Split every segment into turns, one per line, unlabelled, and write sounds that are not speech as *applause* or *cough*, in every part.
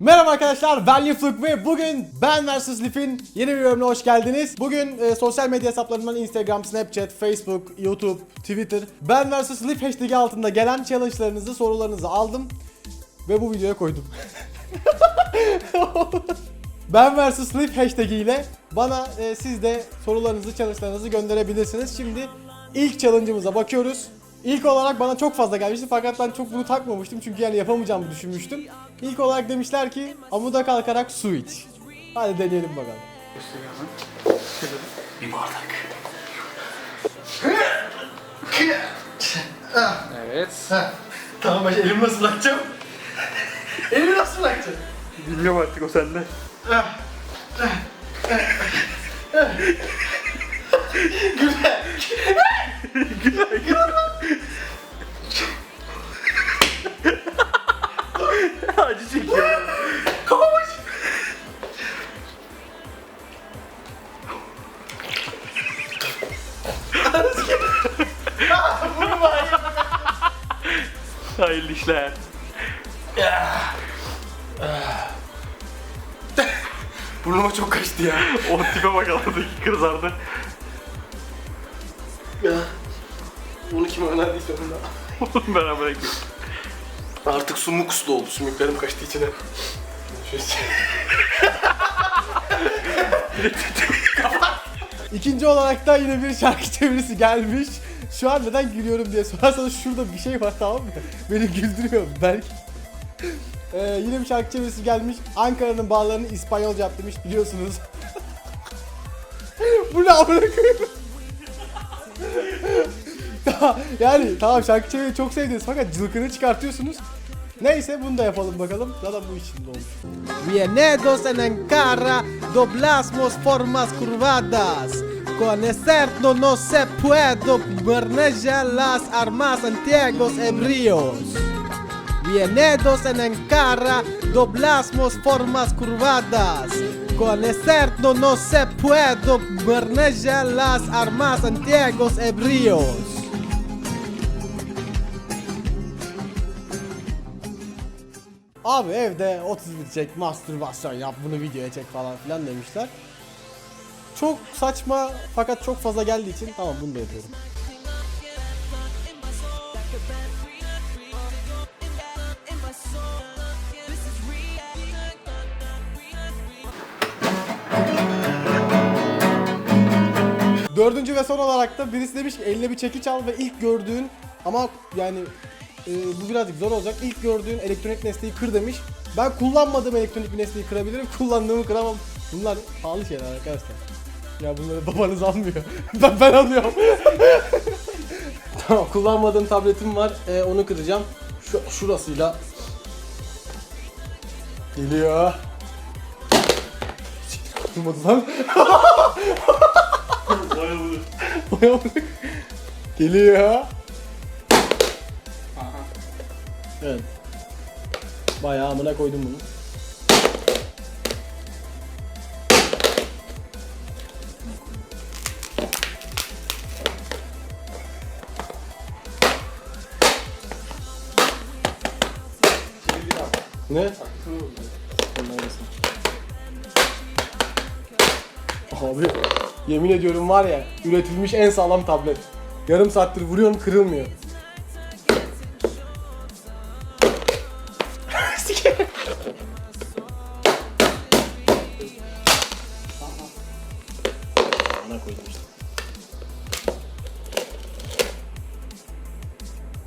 Merhaba arkadaşlar ben Lifluk ve bugün Ben vs Lif'in yeni bir bölümüne hoş geldiniz. Bugün e, sosyal medya hesaplarımdan Instagram, Snapchat, Facebook, YouTube, Twitter Ben vs Lif hashtag'i altında gelen challenge'larınızı, sorularınızı aldım ve bu videoya koydum. *laughs* Ben vs Lif hashtag ile bana e, siz de sorularınızı, challenge'larınızı gönderebilirsiniz. Şimdi ilk challenge'ımıza bakıyoruz. İlk olarak bana çok fazla gelmişti fakat ben çok bunu takmamıştım çünkü yani yapamayacağımı düşünmüştüm. İlk olarak demişler ki amuda kalkarak su iç. Hadi deneyelim bakalım.
Bir bardak.
Evet.
Tamam ben elimi nasıl bırakacağım? elimi nasıl bırakacağım?
Bilmiyorum artık o sende.
Güzel. *laughs*
Acı çekiyor.
Aç. Bunu var ya.
Hayırlı işler.
Burnuma çok kaçtı ya.
O tipe bak aradaki kızardı.
ya. Bunu kim öğrendiyse onda.
Oğlum beraber ekledim.
Artık sumuk uslu oldu. Sümüklerim kaçtı içine.
İkinci olarak da yine bir şarkı çevirisi gelmiş. Şu an neden gülüyorum diye sorarsanız şurada bir şey var tamam mı? Beni güldürüyor Berk. Ee, yine bir şarkı çevirisi gelmiş. Ankara'nın bağlarını İspanyolca yap demiş biliyorsunuz. *laughs* Bu ne amına koyayım? *laughs* Ya- yani tamam şarkı çeviri çok sevdiniz fakat cılkını çıkartıyorsunuz. Neyse bunu da yapalım bakalım. Zaten bu içinde olmuş. Vienedos en Ankara doblamos formas curvadas. Con exerto no se puede manejar las armas antiguos ebrios. Vienedos en Ankara doblamos formas curvadas. Con exerto no se puede manejar las armas antiguos ebrios. Abi evde 31 çek, mastürbasyon yap, bunu videoya çek falan filan demişler. Çok saçma fakat çok fazla geldiği için tamam bunu da yapıyorum. Dördüncü ve son olarak da birisi demiş ki eline bir çekiç al ve ilk gördüğün ama yani e, bu birazcık zor olacak. İlk gördüğün elektronik nesneyi kır demiş. Ben kullanmadığım elektronik bir nesneyi kırabilirim. *laughs* Kullandığımı kıramam. Bunlar pahalı şeyler arkadaşlar. Ya bunları babanız almıyor. *laughs* ben ben alıyorum. *laughs* tamam kullanmadığım tabletim var. E, onu kıracağım. Şu şurasıyla. Geliyor. Kırmadı lan. Uyandık. Geliyor. Bayağı amına koydum bunu. Ne? Abi yemin ediyorum var ya üretilmiş en sağlam tablet. Yarım saattir vuruyorum kırılmıyor. Ana koydum işte.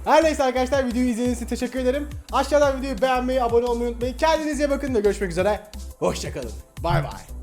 Her neyse arkadaşlar videoyu izlediğiniz için teşekkür ederim. Aşağıdan videoyu beğenmeyi, abone olmayı unutmayın. Kendinize bakın ve görüşmek üzere. Hoşçakalın. Bay bay.